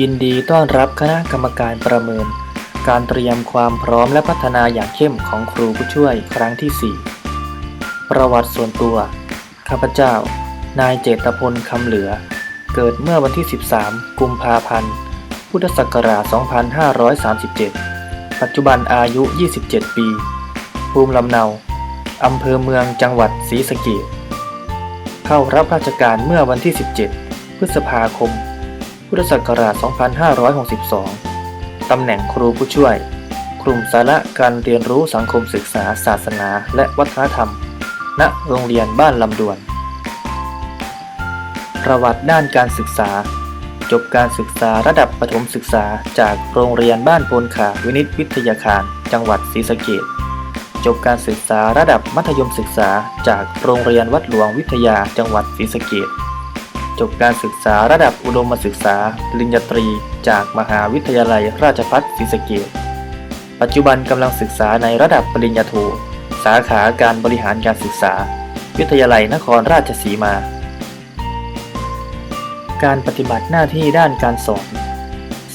ยินดีต้อนรับคณะกรรมการประเมิน การเตรียมความพร้อมและพัฒนาอย่างเข้มของครูผู้ช่วยครั้งที่ 4 ประวัติส่วนตัว ข้าพเจ้า นายเจตพลคำเหลือ เกิดเมื่อวันที่ 13 กุมภาพันธ์ พุทธศักราช 2537 ปัจจุบันอายุ 27 ปี ภูมิลำเนา อำเภอเมืองจังหวัดศรีสะเกษเข้ารับราชการเมื่อวันที่ 17 พฤษภาคม พุทธศักราช 2562 ตำแหน่งครูผู้ช่วย กลุ่มสาระการเรียนรู้สังคมศึกษา ศาสนา และวัฒนธรรม ณ โรงเรียนบ้านลำดวน ประวัติด้านการศึกษา จบการศึกษาระดับประถมศึกษาจากโรงเรียนบ้านโพนขาวินิตวิทยาคาร จังหวัดศรีสะเกษจบการศึกษาระดับมัธยมศึกษาจากโรงเรียนวัดหลวงวิทยาจังหวัดศรีสะเกษ จบการศึกษาระดับอุดมศึกษาปริญญาตรี จากมหาวิทยาลัยราชภัฏศรีสะเกษปัจจุบันกำลังศึกษาในระดับปริญญาโท สาขาการบริหารการศึกษา วิทยาลัยนครราชสีมา การปฏิบัติหน้าที่ด้านการสอน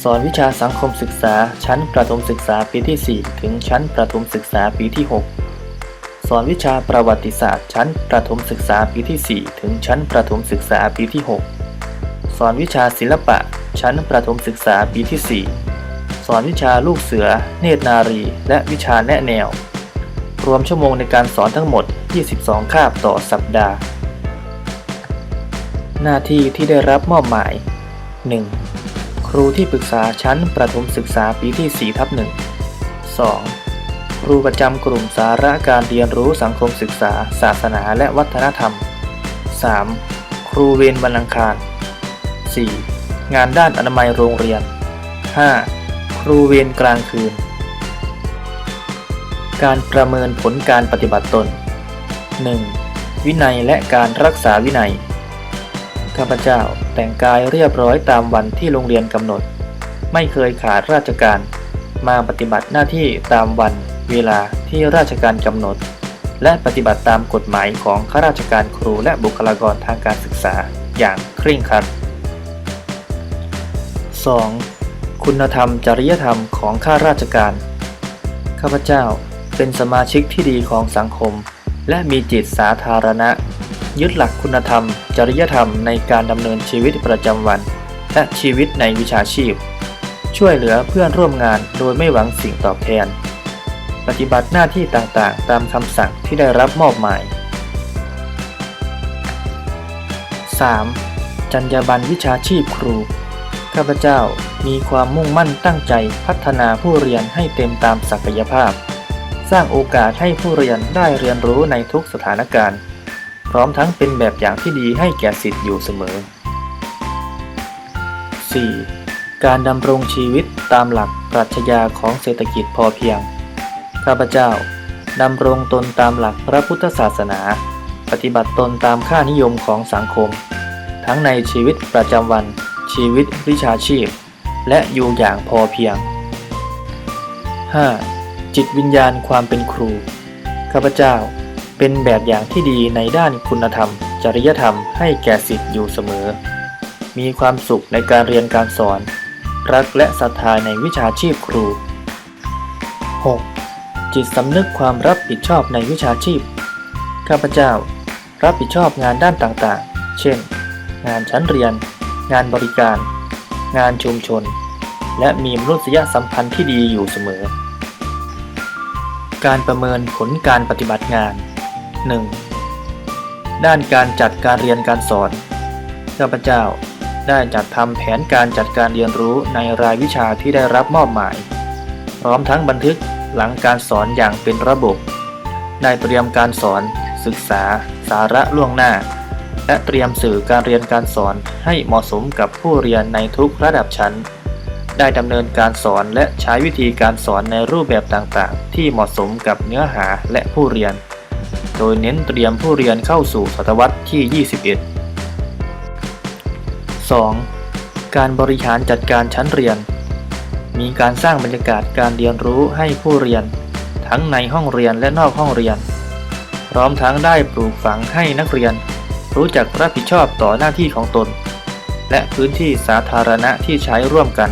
สอนวิชาสังคมศึกษาชั้นประถมศึกษาปีที่ 4 ถึงชั้นประถมศึกษาปีที่ 6 สอนวิชาประวัติศาสตร์ชั้นประถมศึกษาปีที่ 4 ถึงชั้นประถมศึกษาปีที่ 6 สอนวิชาศิลปะ ชั้นประถมศึกษาปีที่ 4 สอนวิชาลูกเสือ เนตรนารี และวิชาแนะแนว รวมชั่วโมงในการสอนทั้งหมด 22 คาบต่อสัปดาห์ หน้าที่ที่ได้รับมอบหมาย 1. ครูที่ปรึกษาชั้นประถมศึกษาปีที่4ทับ1 2. ครูประจำกลุ่มสาระการเรียนรู้สังคมศึกษา ศาสนาและวัฒนธรรม 3. ครูเวรวันอังคาร 4. งานด้านอนามัยโรงเรียน 5. ครูเวรกลางคืน การประเมินผลการปฏิบัติตน 1. วินัยและการรักษาวินัย ข้าพเจ้าแต่งกายเรียบร้อยตามวันที่โรงเรียนกำหนด ไม่เคยขาดราชการ มาปฏิบัติหน้าที่ตามวัน เวลาที่ราชการกำหนด และปฏิบัติตามกฎหมายของข้าราชการครูและบุคลากรทางการศึกษาอย่างเคร่งครัด 2. คุณธรรมจริยธรรมของข้าราชการ ข้าพเจ้าเป็นสมาชิกที่ดีของสังคม และมีจิตสาธารณะ ยึดหลักคุณธรรม จริยธรรมในการดำเนินชีวิตประจำวัน และชีวิตในวิชาชีพ ช่วยเหลือเพื่อนร่วมงานโดยไม่หวังสิ่งตอบแทน ปฏิบัติหน้าที่ต่างๆ ตามคำสั่งที่ได้รับมอบหมาย 3. จรรยาบรรณวิชาชีพครู ข้าพเจ้ามีความมุ่งมั่นตั้งใจพัฒนาผู้เรียนให้เต็มตามศักยภาพ สร้างโอกาสให้ผู้เรียนได้เรียนรู้ในทุกสถานการณ์ พร้อมทั้งเป็นแบบอย่างที่ดีให้แก่สิทธิ์อยู่เสมอ 4. การดำรงชีวิตตามหลักปรัชญาของเศรษฐกิจพอเพียง ข้าพเจ้าดำรงตนตามหลักพระพุทธศาสนา ปฏิบัติตนตามค่านิยมของสังคม ทั้งในชีวิตประจำวัน ชีวิตวิชาชีพ และอยู่อย่างพอเพียง 5. จิตวิญญาณความเป็นครู ข้าพเจ้าเป็นแบบอย่างที่ดีในด้านคุณธรรม จริยธรรมให้แก่สิทธิ์อยู่เสมอ มีความสุขในการเรียนการสอน รักและศรัทธาในวิชาชีพครู 6. จิตสำนึกความรับผิดชอบในวิชาชีพ ข้าพเจ้า รับผิดชอบงานด้านต่างๆ เช่น งานชั้นเรียน งานบริการ งานชุมชน และมีมนุษยสัมพันธ์ที่ดีอยู่เสมอ การประเมินผลการปฏิบัติงาน 1. ด้านการจัดการเรียนการสอน ข้าพเจ้าได้จัดทำแผนการจัดการเรียนรู้ในรายวิชาที่ได้รับมอบหมาย พร้อมทั้งบันทึก หลังการสอนอย่างเป็นระบบ ได้เตรียมการสอนศึกษาสาระล่วงหน้า และเตรียมสื่อการเรียนการสอนให้เหมาะสมกับผู้เรียนในทุกระดับชั้น ได้ดำเนินการสอนและใช้วิธีการสอนในรูปแบบต่างๆ ที่เหมาะสมกับเนื้อหาและผู้เรียน โดยเน้นเตรียมผู้เรียนเข้าสู่ศตวรรษที่ 21 2. การบริหารจัดการชั้นเรียน มีการสร้างบรรยากาศการเรียนรู้ให้ผู้เรียน ทั้งในห้องเรียนและนอกห้องเรียน พร้อมทั้งได้ปลูกฝังให้นักเรียน รู้จักรับผิดชอบต่อหน้าที่ของตน และพื้นที่สาธารณะที่ใช้ร่วมกัน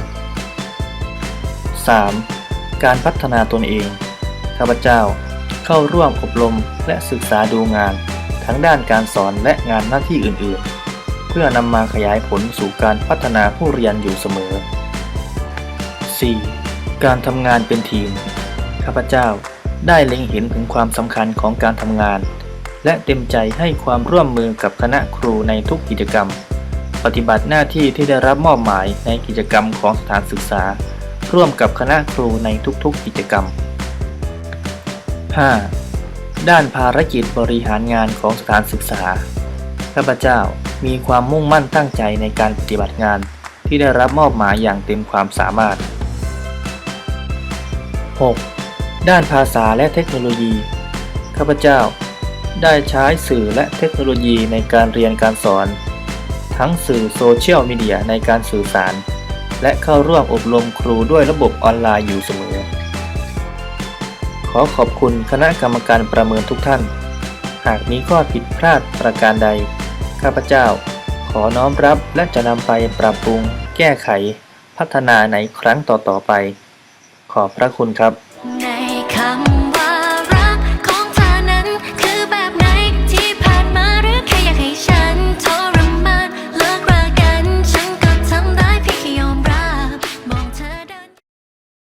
3. การพัฒนาตนเอง ข้าพเจ้าเข้าร่วมอบรมและศึกษาดูงาน ทั้งด้านการสอนและงานหน้าที่อื่นๆ เพื่อนำมาขยายผลสู่การพัฒนาผู้เรียนอยู่เสมอ 4. การทำงานเป็นทีม ข้าพเจ้าได้เล็งเห็นถึงความสำคัญของการทำงาน และเต็มใจให้ความร่วมมือกับคณะครูในทุกกิจกรรม ปฏิบัติหน้าที่ที่ได้รับมอบหมายในกิจกรรมของสถานศึกษา ร่วมกับคณะครูในทุกๆกิจกรรม 5. ด้านภารกิจบริหารงานของสถานศึกษา ข้าพเจ้ามีความมุ่งมั่นตั้งใจในการปฏิบัติงานที่ได้รับมอบหมายอย่างเต็มความสามารถ 6. ด้านภาษาและเทคโนโลยี ข้าพเจ้า ได้ใช้สื่อและเทคโนโลยีในการเรียนการสอน ทั้งสื่อโซเชียลมีเดียในการสื่อสาร และเข้าร่วมอบรมครูด้วยระบบออนไลน์อยู่เสมอ ขอขอบคุณคณะกรรมการประเมินทุกท่าน หากมีข้อผิดพลาดประการใด ข้าพเจ้า ขอน้อมรับและจะนำไปปรับปรุง แก้ไข พัฒนาในครั้งต่อๆไป ขอบพระคุณครับ